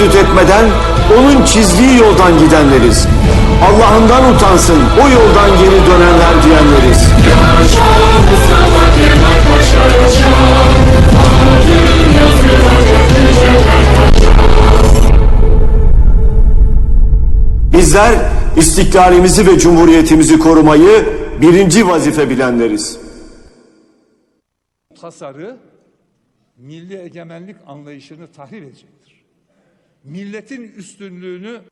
tereddüt etmeden onun çizdiği yoldan gidenleriz. Allah'ından utansın o yoldan geri dönenler diyenleriz. Bizler istiklalimizi ve cumhuriyetimizi korumayı birinci vazife bilenleriz. tasarı milli egemenlik anlayışını tahrip edecektir. Milletin üstünlüğünü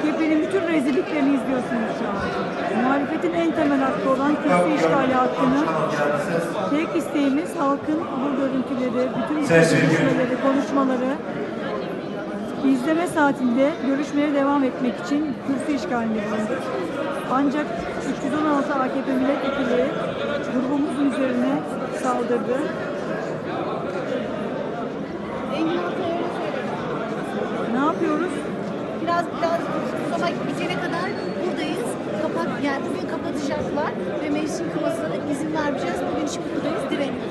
AKP'nin bütün rezilliklerini izliyorsunuz şu an. Muhalefetin en temel hakkı olan kürsü işgali hakkını tek isteğimiz halkın bu görüntüleri, bütün görüşmeleri, konuşmaları izleme saatinde görüşmeye devam etmek için kürsü işgalinde bulunduk. Ancak 316 AKP milletvekili grubumuzun üzerine saldırdı. Ne yapıyoruz? Biraz biraz sabah bitene kadar buradayız. Kapat, yani bugün kapatacaklar ve meclisin kumasına da izin vermeyeceğiz. Bugün için buradayız, direniyoruz.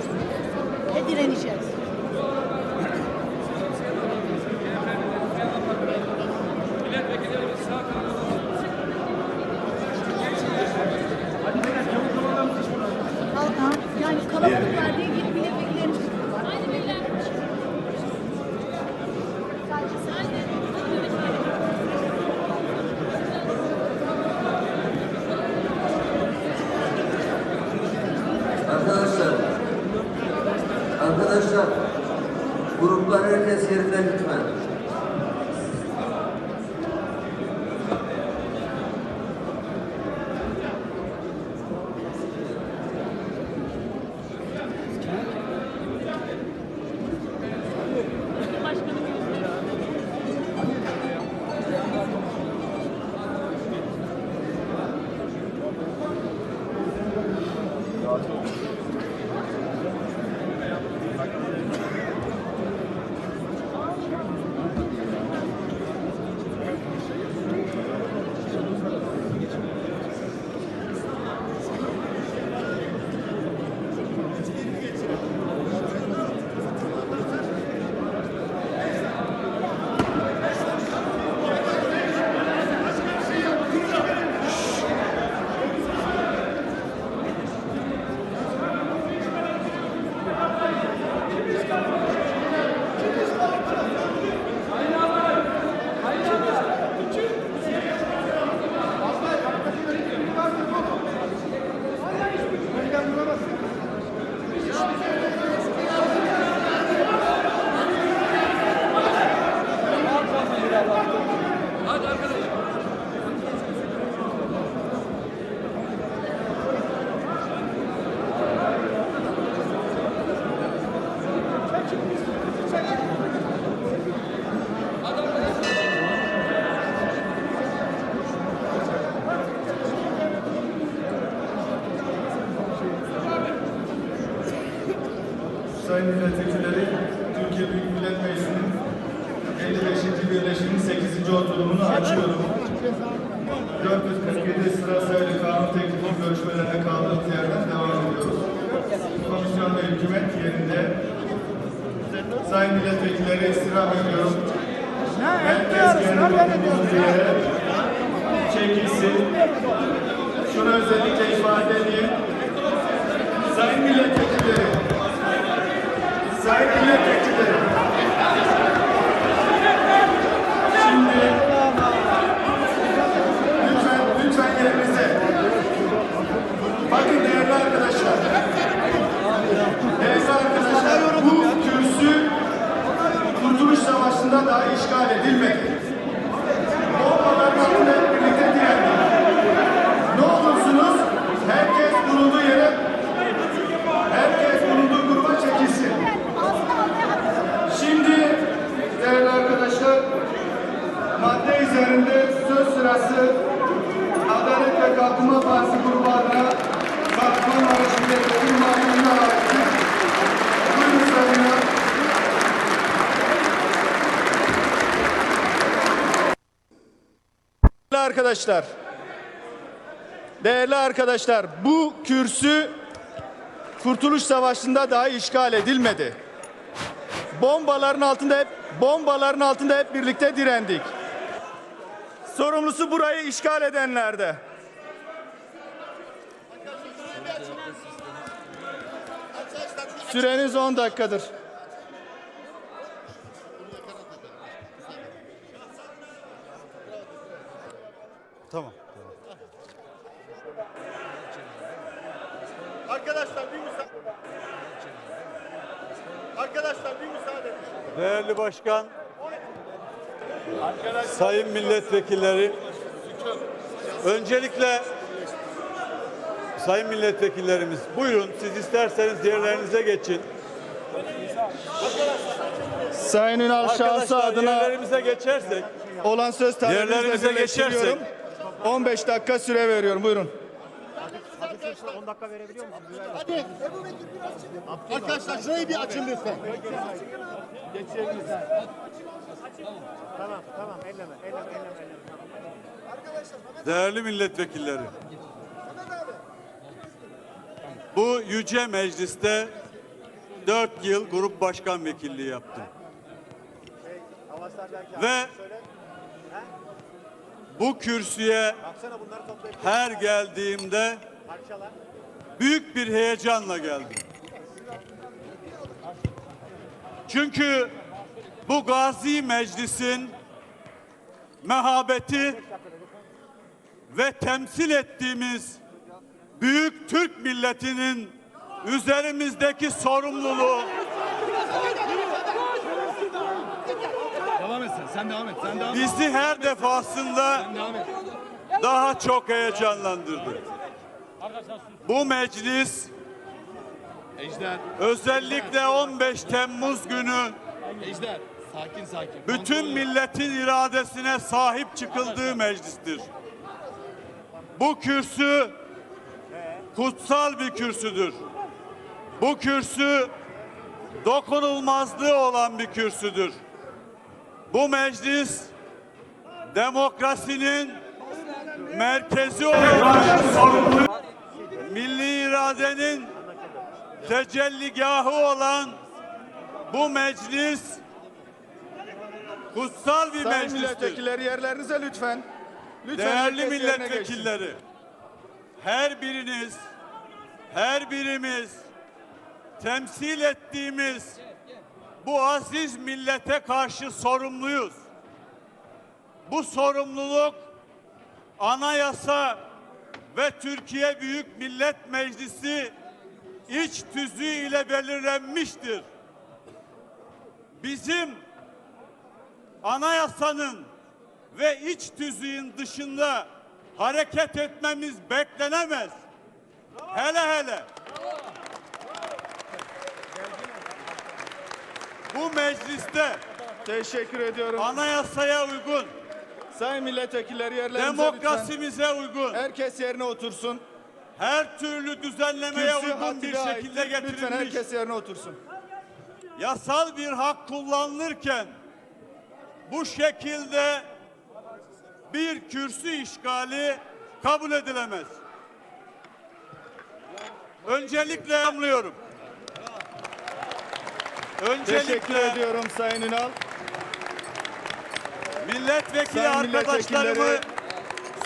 Herkes kendi bulunduğu yere çekilsin. Şunu özellikle ifade edeyim. Sayın Milletvekilleri, Sayın milletvekilleri. Şimdi lütfen lütfen yerinize. Bakın değerli arkadaşlar. Değerli arkadaşlar bu kürsü Kurtuluş Savaşı'nda daha işgal edilmedi. Bombaların altında hep birlikte direndik. Ne olursunuz herkes bulunduğu yere herkes bulunduğu gruba çekilsin. Şimdi değerli arkadaşlar madde üzerinde söz sırası Adalet ve Kalkınma Partisi grubu adına Kahramanmaraş Milletvekili Mahmut Ünal'ı Buyurun Sayın Ünal. Değerli arkadaşlar, değerli arkadaşlar bu kürsü Kurtuluş Savaşı'nda daha işgal edilmedi. Bombaların altında hep bombaların altında hep birlikte direndik. Sorumlusu burayı işgal edenlerde. Süreniz 10 dakikadır. Tamam. Arkadaşlar bir müsaade. Arkadaşlar bir müsaade. Değerli başkan, sayın milletvekilleri, öncelikle sayın milletvekillerimiz buyurun siz isterseniz yerlerinize geçin. Sayın Ünal şahsı Arkadaşlar adına yerlerimize geçersek olan söz talebinizle Yerlerimize birleştiriyorum. 15 dakika süre veriyorum. Buyurun. Arkadaşlar şurayı bir açın lütfen. Değerli milletvekilleri. Bu yüce mecliste dört yıl grup başkan vekilliği yaptım. Ve bu kürsüye her geldiğimde büyük bir heyecanla geldim. Çünkü bu gazi meclisin mehabeti ve temsil ettiğimiz büyük Türk milletinin üzerimizdeki sorumluluğu Sen devam et. Sen devam et. bizi her defasında Devam et. daha çok heyecanlandırdı. Bu meclis Ejder. özellikle 15 Temmuz günü Ejder. Sakin sakin. bütün milletin iradesine sahip çıkıldığı meclistir. Bu kürsü kutsal bir kürsüdür. Bu kürsü dokunulmazlığı olan bir kürsüdür. Bu meclis demokrasinin merkezi olan milli iradenin tecelligahı olan bu meclis kutsal bir Sayın meclistir. milletvekilleri yerlerinize lütfen. Lütfen Değerli milletvekilleri, her biriniz, her birimiz temsil ettiğimiz bu aziz millete karşı sorumluyuz. Bu sorumluluk anayasa ve Türkiye Büyük Millet Meclisi iç tüzüğü ile belirlenmiştir. Bizim anayasanın ve iç tüzüğün dışında hareket etmemiz beklenemez. Hele hele. Bu mecliste Teşekkür ediyorum. anayasaya uygun, Sayın milletvekilleri yerlerinize lütfen. demokrasimize uygun, Herkes yerine otursun. her türlü düzenlemeye Kürsü uygun bir şekilde aittir. Lütfen getirilmiş. herkes yerine otursun. yasal bir hak kullanılırken bu şekilde bir kürsü işgali kabul edilemez. Öncelikle anlıyorum. Teşekkür Öncelikle ediyorum Sayın Ünal. milletvekili Sayın arkadaşlarımı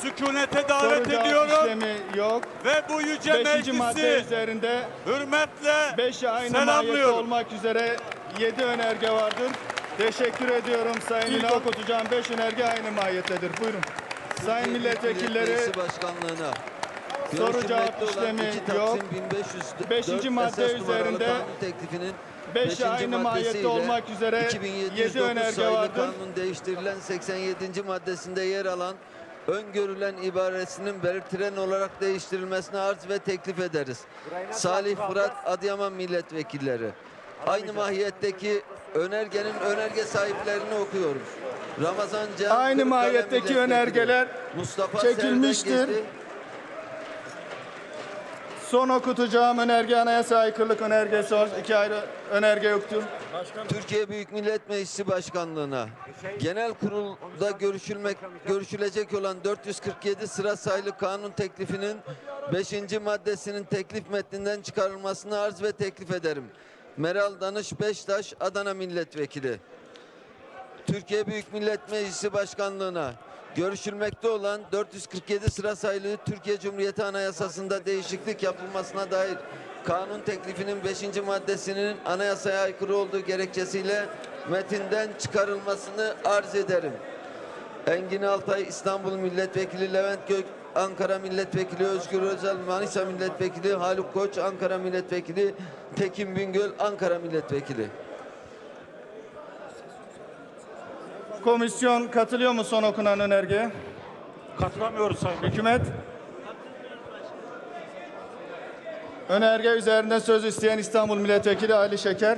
sükunete davet Soru cevap ediyorum yok. ve bu yüce Beşinci meclisi üzerinde hürmetle beşi aynı selamlıyorum. olmak üzere yedi önerge vardır. Teşekkür ediyorum Sayın İlk Ünal. okutacağım beş önerge aynı mahiyettedir. Buyurun. Sayın milletvekilleri Başkanlığına Soru cevap işlemi yok. 1504 Beşinci madde üzerinde teklifinin beşi beşinci aynı mahiyette olmak üzere 2709 yedi önerge sayılı vardır. kanun değiştirilen 87. maddesinde yer alan öngörülen ibaresinin belirtilen olarak değiştirilmesine arz ve teklif ederiz. Salih Fırat Adıyaman milletvekilleri. Aynı mahiyetteki önergenin önerge sahiplerini okuyoruz. Ramazan Can Aynı mahiyetteki önergeler Mustafa çekilmiştir. Serden. Son okutacağım önerge anayasa aykırılık önergesi var. İki ayrı önerge yoktur. Türkiye Büyük Millet Meclisi Başkanlığına genel kurulda görüşülmek görüşülecek olan 447 sıra sayılı kanun teklifinin 5. maddesinin teklif metninden çıkarılmasını arz ve teklif ederim. Meral Danış Beştaş Adana Milletvekili. Türkiye Büyük Millet Meclisi Başkanlığına görüşülmekte olan 447 sıra sayılı Türkiye Cumhuriyeti Anayasası'nda değişiklik yapılmasına dair kanun teklifinin 5. maddesinin anayasaya aykırı olduğu gerekçesiyle metinden çıkarılmasını arz ederim. Engin Altay İstanbul Milletvekili Levent Gök Ankara Milletvekili Özgür Özel Manisa Milletvekili Haluk Koç Ankara Milletvekili Tekin Bingöl Ankara Milletvekili. Komisyon katılıyor mu son okunan önergeye? Katılamıyoruz Sayın. Hükümet? Önerge üzerinde söz isteyen İstanbul Milletvekili Ali Şeker.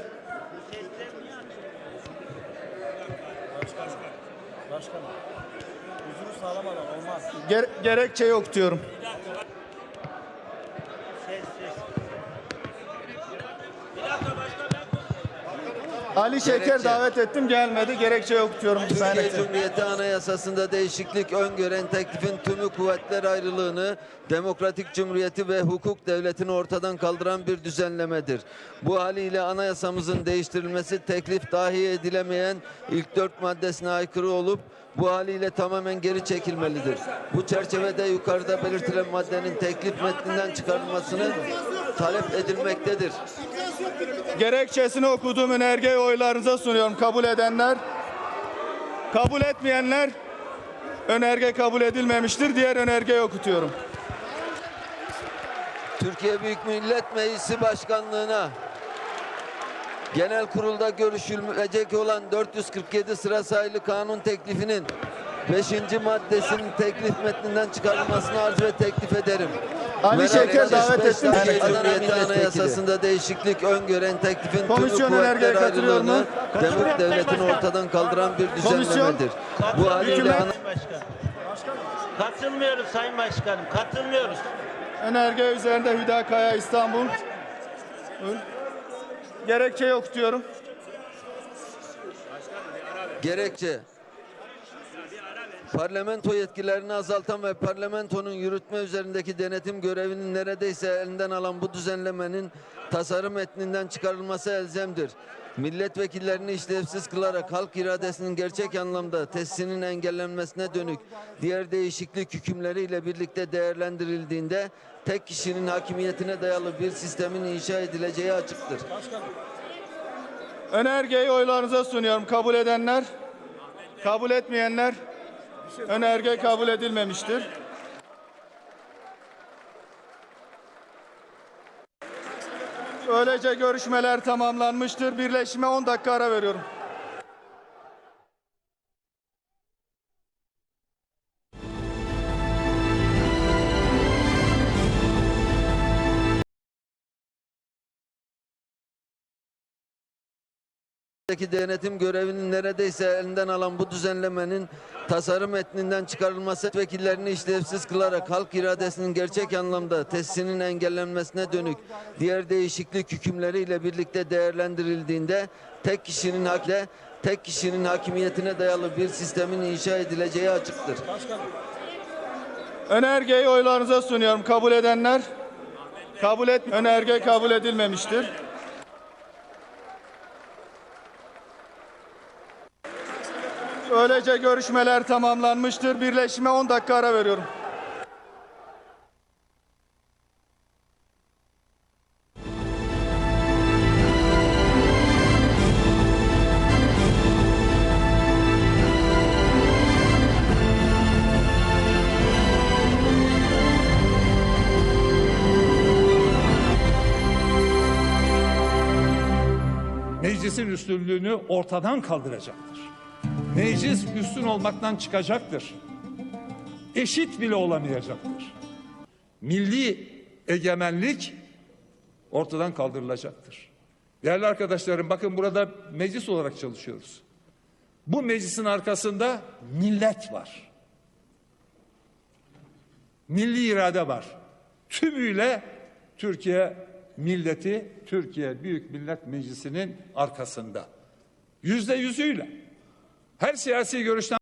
Ger- gerekçe yok diyorum. Ali Şeker Gerekçe. davet ettim gelmedi. Gerekçe yok diyorum. Türkiye. Cumhuriyeti Anayasası'nda değişiklik öngören teklifin tümü kuvvetler ayrılığını, demokratik cumhuriyeti ve hukuk devletini ortadan kaldıran bir düzenlemedir. Bu haliyle anayasamızın değiştirilmesi teklif dahi edilemeyen ilk dört maddesine aykırı olup bu haliyle tamamen geri çekilmelidir. Bu çerçevede yukarıda belirtilen maddenin teklif metninden çıkarılmasını talep edilmektedir. Gerekçesini okuduğum önergeyi oylarınıza sunuyorum. Kabul edenler, kabul etmeyenler önerge kabul edilmemiştir. Diğer önergeyi okutuyorum. Türkiye Büyük Millet Meclisi Başkanlığına genel kurulda görüşülecek olan 447 sıra sayılı kanun teklifinin 5. maddesinin teklif metninden çıkarılmasını arz ve teklif ederim. Ali Şeker davet Adana Cumhuriyeti. Anayasasında değişiklik öngören teklifin Komisyon tümü önergeye katılıyor mu? demok devletini ortadan kaldıran bir düzenlemedir. Bu haliyle Hükümet. ana- Başkan. Katılmıyoruz Sayın Başkanım. Katılmıyoruz. Önerge üzerinde Hüdakaya İstanbul. Gerekçe yok diyorum. Gerekçe Parlamento yetkilerini azaltan ve parlamentonun yürütme üzerindeki denetim görevini neredeyse elinden alan bu düzenlemenin tasarım metninden çıkarılması elzemdir. Milletvekillerini işlevsiz kılarak halk iradesinin gerçek anlamda tesisinin engellenmesine dönük diğer değişiklik hükümleriyle birlikte değerlendirildiğinde tek kişinin hakimiyetine dayalı bir sistemin inşa edileceği açıktır. Önergeyi oylarınıza sunuyorum. Kabul edenler, kabul etmeyenler önerge kabul edilmemiştir. Öylece görüşmeler tamamlanmıştır. Birleşime 10 dakika ara veriyorum. Deki denetim görevinin neredeyse elinden alan bu düzenlemenin tasarım metninden çıkarılması vekillerini işlevsiz kılarak halk iradesinin gerçek anlamda tesisinin engellenmesine dönük diğer değişiklik hükümleriyle birlikte değerlendirildiğinde tek kişinin hakle tek kişinin hakimiyetine dayalı bir sistemin inşa edileceği açıktır. Önergeyi oylarınıza sunuyorum. Kabul edenler, kabul et önerge kabul edilmemiştir. Öylece görüşmeler tamamlanmıştır. Birleşime 10 dakika ara veriyorum. Meclisin üstünlüğünü ortadan kaldıracaktır. Meclis üstün olmaktan çıkacaktır. Eşit bile olamayacaktır. Milli egemenlik ortadan kaldırılacaktır. Değerli arkadaşlarım bakın burada meclis olarak çalışıyoruz. Bu meclisin arkasında millet var. Milli irade var. Tümüyle Türkiye milleti, Türkiye Büyük Millet Meclisi'nin arkasında. Yüzde yüzüyle. Her siyasi görüşten